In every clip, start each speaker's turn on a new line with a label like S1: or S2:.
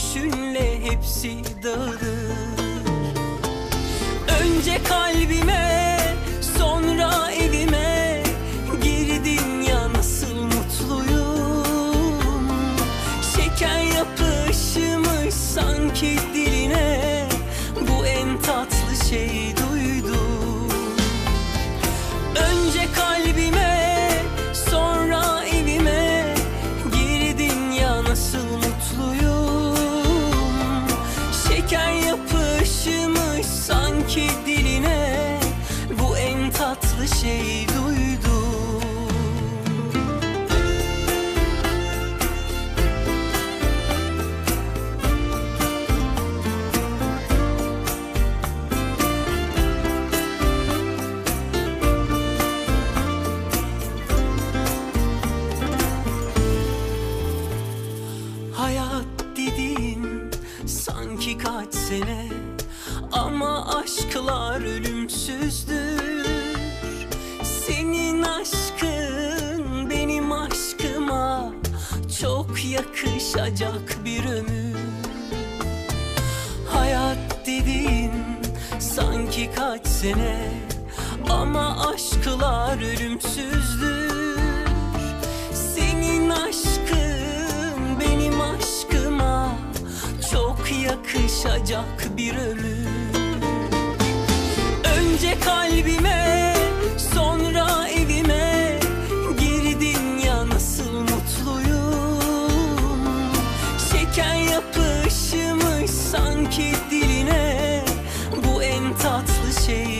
S1: Gülüşünle hepsi dağılır. Önce kalbime sonra evime Girdin ya nasıl mutluyum? Şeker yapışmış sanki sanki Ama aşklar ölümsüzdür. Senin aşkın benim aşkıma Çok yakışacak bir ömür. Hayat dediğin sanki kaç sene Ama aşklar ölümsüzdür. Senin aşkın benim aşkıma Çok yakışacak bir ömür Önce kalbime sonra evime Girdin ya nasıl mutluyum? Şeker yapışmış sanki diline Bu en tatlı şey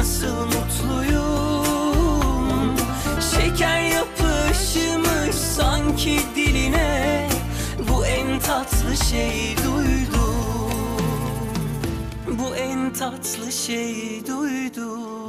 S1: nasıl mutluyum? Şeker yapışmış sanki diline Bu en tatlı şey duydum. Bu en tatlı şey duydum